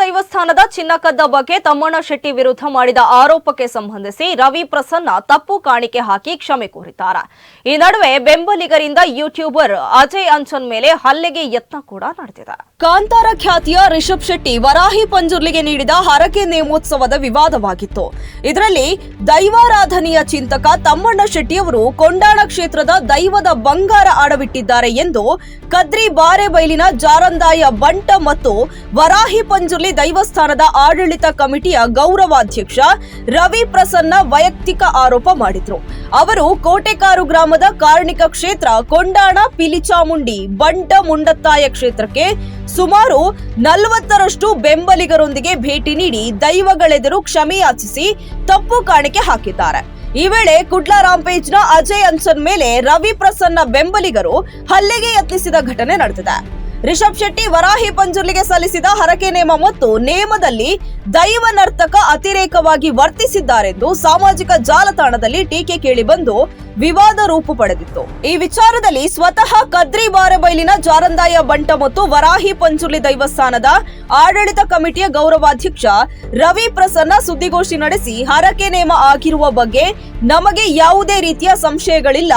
ದೈವಸ್ಥಾನದ ಚಿನ್ನ ಕದ್ದ ಬಗ್ಗೆ ತಮ್ಮಣ್ಣ ಶೆಟ್ಟಿ ವಿರುದ್ಧ ಮಾಡಿದ ಆರೋಪಕ್ಕೆ ಸಂಬಂಧಿಸಿ ರವಿ ಪ್ರಸನ್ನ ತಪ್ಪು ಕಾಣಿಕೆ ಹಾಕಿ ಕ್ಷಮೆ ಕೋರಿದ್ದಾರೆ. ಈ ನಡುವೆ ಬೆಂಬಲಿಗರಿಂದ ಯೂಟ್ಯೂಬರ್ ಅಜಯ್ ಅಂಚನ್ ಮೇಲೆ ಹಲ್ಲೆಗೆ ಯತ್ನ ಕೂಡ ನಡೆದಿದೆ. ಕಾಂತಾರ ಖ್ಯಾತಿಯ ರಿಷಬ್ ಶೆಟ್ಟಿ ವರಾಹಿ ಪಂಜುರ್ಲಿಗೆ ನೀಡಿದ ಹರಕೆ ನೇಮೋತ್ಸವದ ವಿವಾದವಾಗಿತ್ತು. ಇದರಲ್ಲಿ ದೈವಾರಾಧನೆಯ ಚಿಂತಕ ತಮ್ಮಣ್ಣ ಶೆಟ್ಟಿಯವರು ಕೊಂಡಾಣ ಕ್ಷೇತ್ರದ ದೈವದ ಬಂಗಾರ ಆಡವಿಟ್ಟಿದ್ದಾರೆ ಎಂದು ಕದ್ರಿ ಬಾರೆಬೈಲಿನ ಜಾರಂದಾಯ ಬಂಟ ಮತ್ತು ವರಾಹಿ ಪಂಜುರ್ಲಿ ದೈವಸ್ಥಾನದ ಆಡಳಿತ ಕಮಿಟಿಯ ಗೌರವಾಧ್ಯಕ್ಷ ರವಿ ಪ್ರಸನ್ನ ವೈಯಕ್ತಿಕ ಆರೋಪ ಮಾಡಿದ್ರು. ಅವರು ಕೋಟೆಕಾರು ಗ್ರಾಮದ ಕಾರ್ಣಿಕ ಕ್ಷೇತ್ರ ಕೊಂಡಾಣ ಪಿಲಿಚಾಮುಂಡಿ ಬಂಟ ಮುಂಡತ್ತಾಯ ಕ್ಷೇತ್ರಕ್ಕೆ ಸುಮಾರು ನಲವತ್ತರಷ್ಟು ಬೆಂಬಲಿಗರೊಂದಿಗೆ ಭೇಟಿ ನೀಡಿ ದೈವಗಳೆದುರು ಕ್ಷಮೆಯಾಚಿಸಿ ತಪ್ಪು ಕಾಣಿಕೆ ಹಾಕಿದ್ದಾರೆ. ಈ ವೇಳೆ ಕುಡ್ಲ ರಾಂಪೇಜ್ನ ಅಜಯ್ ಅನ್ಸನ್ ಮೇಲೆ ರವಿ ಪ್ರಸನ್ನ ಬೆಂಬಲಿಗರು ಹಲ್ಲೆಗೆ ಯತ್ನಿಸಿದ ಘಟನೆ ನಡೆದಿದೆ. ರಿಷಬ್ ಶೆಟ್ಟಿ ವರಾಹಿ ಪಂಜುರ್ಲಿಗೆ ಸಲ್ಲಿಸಿದ ಹರಕೆ ನೇಮ ಮತ್ತು ನೇಮದಲ್ಲಿ ದೈವ ನರ್ತಕ ಅತಿರೇಕವಾಗಿ ವರ್ತಿಸಿದ್ದಾರೆಂದು ಸಾಮಾಜಿಕ ಜಾಲತಾಣದಲ್ಲಿ ಟೀಕೆ ಕೇಳಿಬಂದು ವಿವಾದ ರೂಪು ಪಡೆದಿತ್ತು. ಈ ವಿಚಾರದಲ್ಲಿ ಸ್ವತಃ ಕದ್ರಿ ಬಾರಬೈಲಿನ ಜಾರಂದಾಯ ಬಂಟ ಮತ್ತು ವರಾಹಿ ಪಂಚುರ್ಲಿ ದೈವಸ್ಥಾನದ ಆಡಳಿತ ಕಮಿಟಿಯ ಗೌರವಾಧ್ಯಕ್ಷ ರವಿ ಪ್ರಸನ್ನ ಸುದ್ದಿಗೋಷ್ಠಿ ನಡೆಸಿ ಹರಕೆ ನೇಮ ಆಗಿರುವ ಬಗ್ಗೆ ನಮಗೆ ಯಾವುದೇ ರೀತಿಯ ಸಂಶಯಗಳಿಲ್ಲ.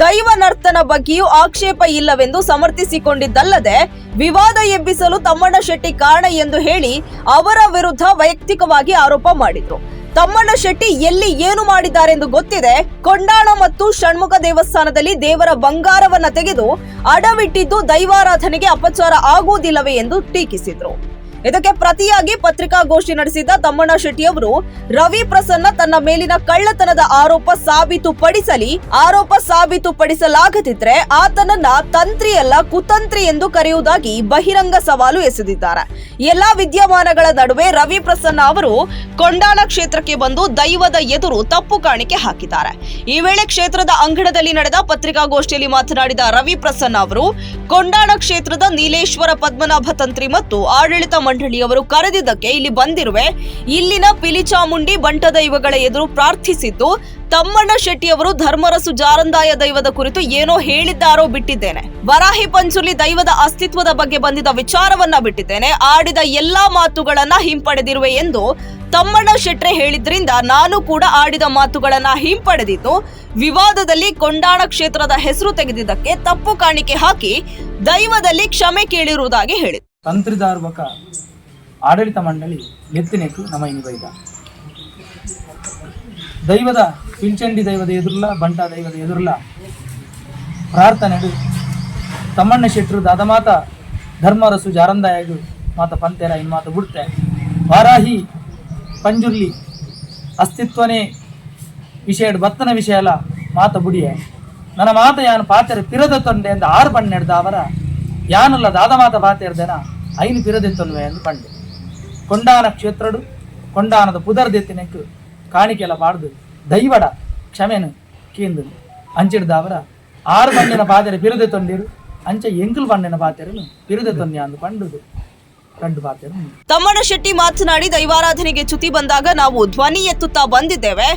ದೈವ ನರ್ತನ ಬಗ್ಗೆಯೂ ಆಕ್ಷೇಪ ಇಲ್ಲವೆಂದು ಸಮರ್ಥಿಸಿಕೊಂಡಿದ್ದಲ್ಲದೆ ವಿವಾದ ಎಬ್ಬಿಸಲು ತಮ್ಮಣ್ಣ ಶೆಟ್ಟಿ ಕಾರಣ ಎಂದು ಹೇಳಿ ಅವರ ವಿರುದ್ಧ ವೈಯಕ್ತಿಕವಾಗಿ ಆರೋಪ ಮಾಡಿದ್ರು. ತಮ್ಮಣ್ಣ ಶೆಟ್ಟಿ ಎಲ್ಲಿ ಏನು ಮಾಡಿದ್ದಾರೆ ಎಂದು ಗೊತ್ತಿದೆ. ಕೊಂಡಾಣ ಮತ್ತು ಷಣ್ಮುಖ ದೇವಸ್ಥಾನದಲ್ಲಿ ದೇವರ ಬಂಗಾರವನ್ನ ತೆಗೆದು ಅಡವಿಟ್ಟಿದ್ದು ದೈವಾರಾಧನೆಗೆ ಅಪಚಾರ ಆಗುವುದಿಲ್ಲವೇ ಎಂದು ಟೀಕಿಸಿದ್ರು. ಇದಕ್ಕೆ ಪ್ರತಿಯಾಗಿ ಪತ್ರಿಕಾಗೋಷ್ಠಿ ನಡೆಸಿದ ತಮ್ಮಣ್ಣ ಶೆಟ್ಟಿ ಅವರು ರವಿ ಪ್ರಸನ್ನ ತನ್ನ ಮೇಲಿನ ಕಳ್ಳತನದ ಆರೋಪ ಸಾಬೀತುಪಡಿಸಲಿ, ಆರೋಪ ಸಾಬೀತುಪಡಿಸಲಾಗದಿದ್ರೆ ಆತನನ್ನ ತಂತ್ರಿಯಲ್ಲ ಕುತಂತ್ರಿ ಎಂದು ಕರೆಯುವುದಾಗಿ ಬಹಿರಂಗ ಸವಾಲು ಎಸೆದಿದ್ದಾರೆ. ಎಲ್ಲಾ ವಿದ್ಯಮಾನಗಳ ನಡುವೆ ರವಿ ಪ್ರಸನ್ನ ಅವರು ಕೊಂಡಾಣ ಕ್ಷೇತ್ರಕ್ಕೆ ಬಂದು ದೈವದ ಎದುರು ತಪ್ಪು ಕಾಣಿಕೆ ಹಾಕಿದ್ದಾರೆ. ಈ ವೇಳೆ ಕ್ಷೇತ್ರದ ಅಂಗಣದಲ್ಲಿ ನಡೆದ ಪತ್ರಿಕಾಗೋಷ್ಠಿಯಲ್ಲಿ ಮಾತನಾಡಿದ ರವಿ ಪ್ರಸನ್ನ ಅವರು, ಕೊಂಡಾಣ ಕ್ಷೇತ್ರದ ನೀಲೇಶ್ವರ ಪದ್ಮನಾಭ ತಂತ್ರಿ ಮತ್ತು ಆಡಳಿತ ಮಂಡಳಿಯವರು ಕರೆದಿದ್ದಕ್ಕೆ ಇಲ್ಲಿ ಬಂದಿರುವೆ. ಇಲ್ಲಿನ ಪಿಲಿಚಾಮುಂಡಿ ಬಂಟ ದೈವಗಳ ಎದುರು ಪ್ರಾರ್ಥಿಸಿದ್ದು, ತಮ್ಮಣ್ಣ ಶೆಟ್ಟಿ ಅವರು ಧರ್ಮರಸು ಜಾರಂದಾಯ ದೈವದ ಕುರಿತು ಏನೋ ಹೇಳಿದ್ದಾರೋ ಬಿಟ್ಟಿದ್ದೇನೆ. ವರಾಹಿ ಪಂಚುಲಿ ದೈವದ ಅಸ್ತಿತ್ವದ ಬಗ್ಗೆ ಬಂದಿದ್ದ ವಿಚಾರವನ್ನ ಬಿಟ್ಟಿದ್ದೇನೆ. ಆಡಿದ ಎಲ್ಲಾ ಮಾತುಗಳನ್ನ ಹಿಂಪಡೆದಿರುವೆ ಎಂದು ತಮ್ಮಣ್ಣ ಶೆಟ್ರೆ ಹೇಳಿದ್ರಿಂದ ನಾನು ಕೂಡ ಆಡಿದ ಮಾತುಗಳನ್ನ ಹಿಂಪಡೆದಿದ್ದು, ವಿವಾದದಲ್ಲಿ ಕೊಂಡಾಣ ಕ್ಷೇತ್ರದ ಹೆಸರು ತೆಗೆದಿದ್ದಕ್ಕೆ ತಪ್ಪು ಕಾಣಿಕೆ ಹಾಕಿ ದೈವದಲ್ಲಿ ಕ್ಷಮೆ ಕೇಳಿರುವುದಾಗಿ ಹೇಳಿದರು. ತಂತ್ರಿದಾರ್ವಕ ಆಡಳಿತ ಮಂಡಳಿ ಎತ್ತಿನೆಕ್ಕು ನಮ್ಮ ಇನಿ ಬೈದ ದೈವದ, ಪಿಂಚಂಡಿ ದೈವದ ಎದುರುಲ ಬಂಟ ದೈವದ ಎದುರ್ಲ ಪ್ರಾರ್ಥನೆಡು, ತಮ್ಮಣ್ಣ ಶೆಟ್ರು ದಾದ ಮಾತ ಧರ್ಮರಸು ಜಾರಂದಾಯಗು, ಮಾತ ಪಂತೆರ ಇನ್ ಮಾತ ಬಿಡ್ತೆ. ವಾರಾಹಿ, ಪಂಜುರ್ಲಿ, ಅಸ್ತಿತ್ವನೇ ವಿಷಯ ಬತ್ತನ ವಿಷಯಲ ಮಾತ ಬುಡಿಯೆ. ನನ್ನ ಮಾತ ಯಾನು ಪಾತೆರ ಪಿರದ ತೊಂಡೆ ಅಂತ ಆರು ಬಣ್ಣ ಅವರ, ಯಾನಲ್ಲ ದಾದ ಮಾತ ಪಾತೆರ್ದೆನ ಐನು ಪಿರದೆತ್ತೊನ್ವೆ ಎಂದು ಪಂಡೆ ಕೊಂಡಾನ ಕ್ಷೇತ್ರಡು, ಕೊಂಡಾನದ ಪುದರ್ದೆತ್ತಿನಕ್ಕೆ ಕಾಣಿಕೆಲ ಪಾಡ್ದು ದೈವಡ ಕ್ಷಮೆನು ಕೀಂದು ಅಂಚಿಡ್ದ ಅವರ, ಆರು ಮಣ್ಣಿನ ಪಾತೆರೆ ಬಿರುದೆ ತೊಂದಿರು ಅಂಚ ಎಂಕುಲು ಮಣ್ಣಿನ ಪಾತೆರನು ಬಿರುದೆ ತೊನ್ಯ ಅಂದು ಪಂಡುದು. ತಮ್ಮಣ್ಣ ಶೆಟ್ಟಿ ಮಾತನಾಡಿ ದೈವಾರಾಧನೆಗೆ ಚ್ಯುತಿ ಬಂದಾಗ ನಾವು ಧ್ವನಿ ಎತ್ತುತ್ತಾ ಬಂದಿದ್ದೇವೆ.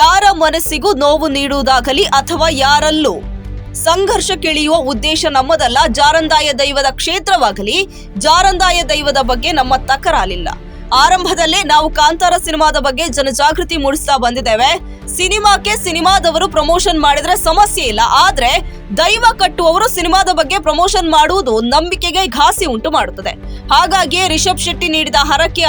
ಯಾರ ಮನಸ್ಸಿಗೂ ನೋವು ನೀಡುವುದಾಗಲಿ ಅಥವಾ ಯಾರಲ್ಲೂ ಸಂಘರ್ಷಕ್ಕಿಳಿಯುವ ಉದ್ದೇಶ ನಮ್ಮದಲ್ಲ. ಜಾರಂದಾಯ ದೈವದ ಕ್ಷೇತ್ರವಾಗಲಿ, ಜಾರಂದಾಯ ದೈವದ ಬಗ್ಗೆ ನಮ್ಮ ತಕರಾಲಿಲ್ಲ. ಆರಂಭದಲ್ಲೇ ನಾವು ಕಾಂತಾರ ಸಿನಿಮಾದ ಬಗ್ಗೆ ಜನಜಾಗೃತಿ ಮೂಡಿಸ್ತಾ ಬಂದಿದ್ದೇವೆ. ಸಿನಿಮಾಕ್ಕೆ ಸಿನಿಮಾದವರು ಪ್ರಮೋಷನ್ ಮಾಡಿದ್ರೆ ಸಮಸ್ಯೆ ಇಲ್ಲ. ಆದ್ರೆ ದೈವ ಕಟ್ಟುವವರು ಸಿನಿಮಾದ ಬಗ್ಗೆ ಪ್ರಮೋಷನ್ ಮಾಡುವುದು ನಂಬಿಕೆಗೆ ಘಾಸಿ ಉಂಟು ಮಾಡುತ್ತದೆ. ಹಾಗಾಗಿಯೇ ರಿಷಬ್ ಶೆಟ್ಟಿ ನೀಡಿದ ಹರಕೆಯ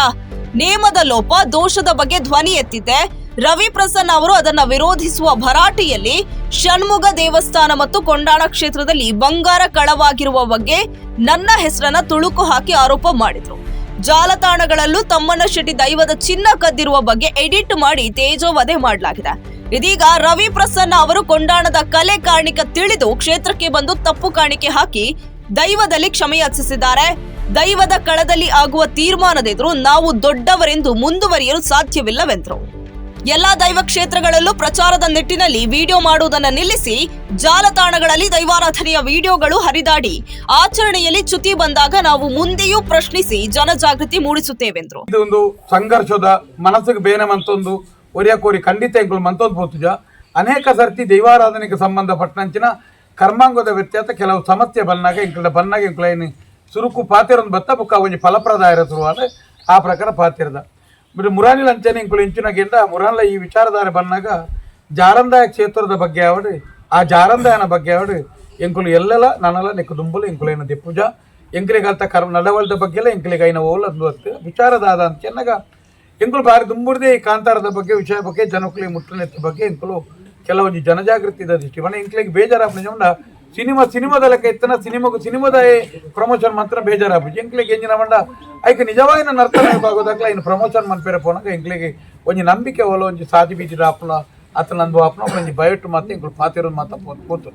ನೇಮದ ಲೋಪ ದೋಷದ ಬಗ್ಗೆ ಧ್ವನಿ ಎತ್ತಿದ್ದೆ ರವಿ ಪ್ರಸನ್ನ ಅವರು ಅದನ್ನ ವಿರೋಧಿಸುವ ಭರಾಟೆಯಲ್ಲಿ ಷಣ್ಮುಗ ದೇವಸ್ಥಾನ ಮತ್ತು ಕೊಂಡಾಣ ಕ್ಷೇತ್ರದಲ್ಲಿ ಬಂಗಾರ ಕಳವಾಗಿರುವ ಬಗ್ಗೆ ನನ್ನ ಹೆಸರನ್ನ ತುಳುಕು ಹಾಕಿ ಆರೋಪ ಮಾಡಿದ್ರು. ಜಾಲತಾಣಗಳಲ್ಲೂ ತಮ್ಮಣ್ಣ ಶೆಟ್ಟಿ ದೈವದ ಚಿನ್ನ ಕದ್ದಿರುವ ಬಗ್ಗೆ ಎಡಿಟ್ ಮಾಡಿ ತೇಜೋವಧೆ ಮಾಡಲಾಗಿದೆ. ಇದೀಗ ರವಿ ಪ್ರಸನ್ನ ಅವರು ಕೊಂಡಾಣದ ಕಲೆ ಕಾಣಿಕ ತಿಳಿದು ಕ್ಷೇತ್ರಕ್ಕೆ ಬಂದು ತಪ್ಪು ಕಾಣಿಕೆ ಹಾಕಿ ದೈವದಲ್ಲಿ ಕ್ಷಮೆಯಾಚಿಸಿದ್ದಾರೆ ದೈವದ ಕಳದಲ್ಲಿ ಆಗುವ ತೀರ್ಮಾನದೆದುರು ನಾವು ದೊಡ್ಡವರೆಂದು ಮುಂದುವರಿಯಲು ಸಾಧ್ಯವಿಲ್ಲವೆಂದರು. ಎಲ್ಲಾ ದೈವ ಕ್ಷೇತ್ರಗಳಲ್ಲೂ ಪ್ರಚಾರದ ನಿಟ್ಟಿನಲ್ಲಿ ವಿಡಿಯೋ ಮಾಡುವುದನ್ನು ನಿಲ್ಲಿಸಿ ಜಾಲತಾಣಗಳಲ್ಲಿ ದೈವಾರಾಧನೆಯ ವಿಡಿಯೋಗಳು ಹರಿದಾಡಿ ಆಚರಣೆಯಲ್ಲಿ ಚ್ಯುತಿ ಬಂದಾಗ ನಾವು ಮುಂದೆಯೂ ಪ್ರಶ್ನಿಸಿ ಜನಜಾಗೃತಿ ಮೂಡಿಸುತ್ತೇವೆಂದರು. ಇದು ಒಂದು ಸಂಘರ್ಷದ ಮನಸ್ಸಿಗೆ ಬೇನೆ ಮಂತೊಂದು ಒರಿಯಕೋರಿ ಖಂಡಿತ ಮಂತೊಂದು ಪೋತುಜ ಅನೇಕ ಸರ್ತಿ ದೈವಾರಾಧನೆಗೆ ಸಂಬಂಧಪಟ್ಟಂಚಿನ ಕರ್ಮಾಂಗದ ವ್ಯತ್ಯಾಸ ಕೆಲವು ಸಮಸ್ಯೆ ಬಂದಾಗ ಇಂಕಲ ಬಂದಾಗ ಇಂಕಲ ಸುರುಕು ಪಾತಿರೊಂದು ಬತ್ತ ಬುಕ್ಕ ಒಂಜಿ ಫಲಪ್ರದಾಯರ ಶುರುವಾದ ಆ ಪ್ರಕಾರ ಪಾತಿರದ. ಬಿಟ್ಟು ಮುರಾನಿಲ್ ಅಂಚನೆ ಇಂಕುಲು ಇಂಚಿನಾಗಿಂದ ಮುರಾನ್ಲ ಈ ವಿಚಾರಧಾರೆ ಬಂದಾಗ ಜಾರಂದಾಯ ಕ್ಷೇತ್ರದ ಬಗ್ಗೆ ಅವಡಿ ಆ ಜಾರಂದಾಯನ ಬಗ್ಗೆ ಅವಡಿ ಎಂಕುಲು ಎಲ್ಲೆಲ್ಲ ನನ್ನಲ್ಲ ನೆಕ್ಕು ದುಂಬುಲು ಎಂಕುಲೇನ ದಿಪ್ಪುಜ ಎಂಕಲಿಗಲ್ತ ಕರ್ ನಡವಳದ ಬಗ್ಗೆ ಎಲ್ಲ ಐನ ಓಲ್ ಅಂದು ಅಂತ ವಿಚಾರದಾದ ಅಂತ ಚೆನ್ನಗ ಎಂಕುಲು ಬಾರಿ ದುಂಬುರ್ದೆ ಈ ಕಾಂತಾರದ ಬಗ್ಗೆ, ವಿಷಯ ಬಗ್ಗೆ ಜನಕುಲಿ ಮುಟ್ಟನೆತ್ತ ಬಗ್ಗೆ ಎಂಕುಲು ಕೆಲವೊಂದು ಜನಜಾಗೃತಿ ದೃಷ್ಟಿ ಮನೆ ಇಂಕ್ಲಿಗೆ ಬೇಜಾರಾಪಣ ಸಿನಿಮಾ ಸಿನಿಮಾದ ಲೆಕ್ಕ ಇತ್ತನ ಸಿನಿಮಾಗ ಸಿನಿಮಾದ ಪ್ರಮೋಷನ್ ಮಾತ್ರ ಬೇಜಾರಾಪು ಎಂಕ್ಲಿಗೆ ಎಂಜಿನ ಮಂಡ? ಐಕ್ ನಿಜವಾಗಿ ನನ್ನ ಅರ್ಥ ಆಗೋದಾಗ್ಲ ಇನ್ನು ಪ್ರಮೋಷನ್ ಮನ್ಪೇರೆ ಪೋನಾಗ ಎಂಕ್ಲಿಗೆ ಒಂಜಿ ನಂಬಿಕೆ ಒಲ ಒಂಜಿ ಸಾಧಿ ಬೀಜದ ಆಪ್ಲ ಆತ ನಂದು ಆಪ್ನ ಒಂಜಿ ಬಯೋಟು ಮಾತ್ರ ಇಂಕುಲು ಪಾತಿರೋದು ಮಾತ ಕೂತು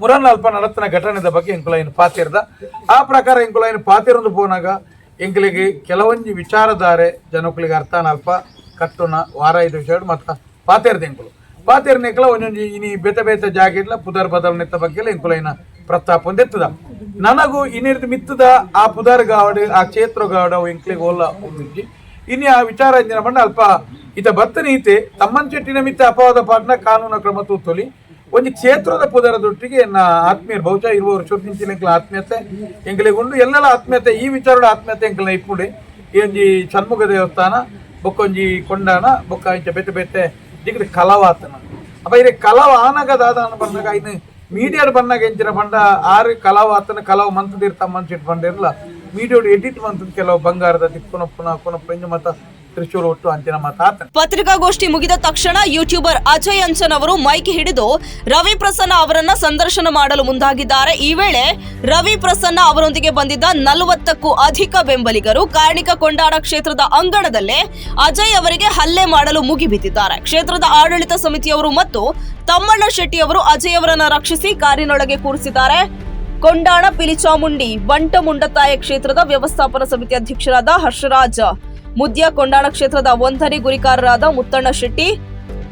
ಮುರನ್ ಅಲ್ಪ ನಡತನ ಘಟನೆದ ಬಗ್ಗೆ ಇನ್ನು ಪಾತಿರ್ದ ಆ ಪ್ರಕಾರ ಎಂಕುಲೈನ್ ಪಾತಿರೊಂದು ಪೋನಾಗ? ಎಂಕ್ಲಿಗೆ ಕೆಲವೊಂದು ವಿಚಾರಧಾರೆ ಜನಕ್ಕಳಿಗೆ ಅರ್ಥ ಅಲ್ಪ ಕಟ್ಟುನ ವಾರ ಐದು ವಿಷಯ ಮತ್ತು ಪಾತಿರ್ದೆ ಎಂಕುಲು ಪಾತಿರ್ನೆಕ್ಲ ಒಂದೊಂದು ಇನಿ ಬೇತೆ ಬೇತೆ ಜಾಗ ಇಲ್ಲ ಪುದರ್ ಬದಲ್ ನೆತ್ತ ಬಗ್ಗೆ ಎಲ್ಲ ಎಂಕುಲೈನ ಪ್ರತಾಪ ಒಂದೆತ್ತದ ನನಗೂ ಇನ್ನಿರ್ದು ಮಿತ್ತದ ಆ ಪುದರ್ ಗಾವಡ್ ಆ ಕ್ಷೇತ್ರ ಗಾವಡ ಇಂಕ್ಲಿಗೆ ಓಲ್ಲ ಒಂದಿಜ್ಜಿ ಇನ್ನು ಆ ವಿಚಾರ ಇಂದಿನ ಬಂಡ ಅಲ್ಪ ಇತ ಬರ್ತನೆ ಐತೆ. ತಮ್ಮನ್ ಚೆಟ್ಟಿನ ಮಿತ್ತ ಅಪವಾದ ಪಾಟ್ನ ಕಾನೂನು ಕ್ರಮ ತೂತೊಲಿ. ಒಂದು ಕ್ಷೇತ್ರದ ಪುದರದೊಟ್ಟಿಗೆ ನನ್ನ ಆತ್ಮೀಯರು ಬಹುಶಃ ಇರುವ ವರ್ಷದಿಂಚಿನ ಆತ್ಮೀಯತೆ ಎಂಕಲಿಗೆ ಉಂಡು ಎಲ್ಲೆಲ್ಲ ಆತ್ಮೀಯತೆ, ಈ ವಿಚಾರದ ಆತ್ಮೀಯತೆ ಎಂಕಲ್ನ ಇಪ್ಪುಡೆ. ಈ ಒಂಜಿ ಷಣ್ಮುಖ ದೇವಸ್ಥಾನ, ಬೊಕ್ಕೊಂಜಿ ಕೊಂಡಾನ ಬೊಕ್ಕ ಇಂಚ ಬೆತೆ ಬೆತೆ ಜಿಗದ ಕಲವಾತನ ಅಪ್ಪ ಇದು ಕಲವ ಆನಗದಾದ ಅನ್ನ ಬಂದಾಗ ಇನ್ನು ಮೀಡಿಯಾಡ್ ಬಂದಾಗ ಎಂಚಿನ ಬಂಡ ಆರು ಕಲಾವ್ ಮಂತದಿರ್ ತಮ್ಮನ್ ಮನ್ಸಿಟ್ ಬಂದಿರಲ್ಲ ಮೀಡಿಯಾಡ್ ಎಡಿಟ್ ಮಂತದ ಕೆಲವು ಬಂಗಾರದ ತಿಕ್ಕುನ ಪುನಃ ಪುನಃ ಪುಂಜ ಮತ್ತ ತ್ರಿಶೂಲ್ ಒಟ್ಟು ನಮ್ಮ ತಾತ ಪತ್ರಿಕಾಗೋಷ್ಠಿ ಮುಗಿದ ತಕ್ಷಣ ಯೂಟ್ಯೂಬರ್ ಅಜಯ್ ಅಂಚನ್ ಅವರು ಮೈಕ್ ಹಿಡಿದು ರವಿ ಪ್ರಸನ್ನ ಅವರನ್ನ ಸಂದರ್ಶನ ಮಾಡಲು ಮುಂದಾಗಿದ್ದಾರೆ. ಈ ವೇಳೆ ರವಿ ಪ್ರಸನ್ನ ಅವರೊಂದಿಗೆ ಬಂದಿದ್ದ ನಲವತ್ತಕ್ಕೂ ಅಧಿಕ ಬೆಂಬಲಿಗರು ಕಾರ್ಣಿಕ ಕೊಂಡಾಡ ಕ್ಷೇತ್ರದ ಅಂಗಣದಲ್ಲೇ ಅಜಯ್ ಅವರಿಗೆ ಹಲ್ಲೆ ಮಾಡಲು ಮುಗಿಬಿದ್ದಿದ್ದಾರೆ. ಕ್ಷೇತ್ರದ ಆಡಳಿತ ಸಮಿತಿಯವರು ಮತ್ತು ತಮ್ಮಣ್ಣ ಶೆಟ್ಟಿ ಅವರು ಅಜಯ್ ಅವರನ್ನ ರಕ್ಷಿಸಿ ಕಾರಿನೊಳಗೆ ಕೂರಿಸಿದ್ದಾರೆ. ಕೊಂಡಾಣ, ಪಿಲಿಚಾಮುಂಡಿ, ಬಂಟಮುಂಡತಾಯ ಕ್ಷೇತ್ರದ ವ್ಯವಸ್ಥಾಪನಾ ಸಮಿತಿ ಅಧ್ಯಕ್ಷರಾದ ಹರ್ಷರಾಜ್ ಮುದ್ಯ ಕೊಂಡಾಣ ಕ್ಷೇತ್ರದ ಒಂದನೇ ಗುರಿಕಾರರಾದ ಮುತ್ತಣ್ಣ ಶೆಟ್ಟಿ,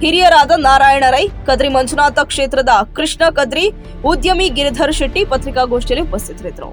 ಹಿರಿಯರಾದ ನಾರಾಯಣ ರೈ, ಕದ್ರಿ ಮಂಜುನಾಥ ಕ್ಷೇತ್ರದ ಕೃಷ್ಣ ಕದ್ರಿ, ಉದ್ಯಮಿ ಗಿರಿಧರ್ ಶೆಟ್ಟಿ ಪತ್ರಿಕಾಗೋಷ್ಠಿಯಲ್ಲಿ ಉಪಸ್ಥಿತರಿದ್ದರು.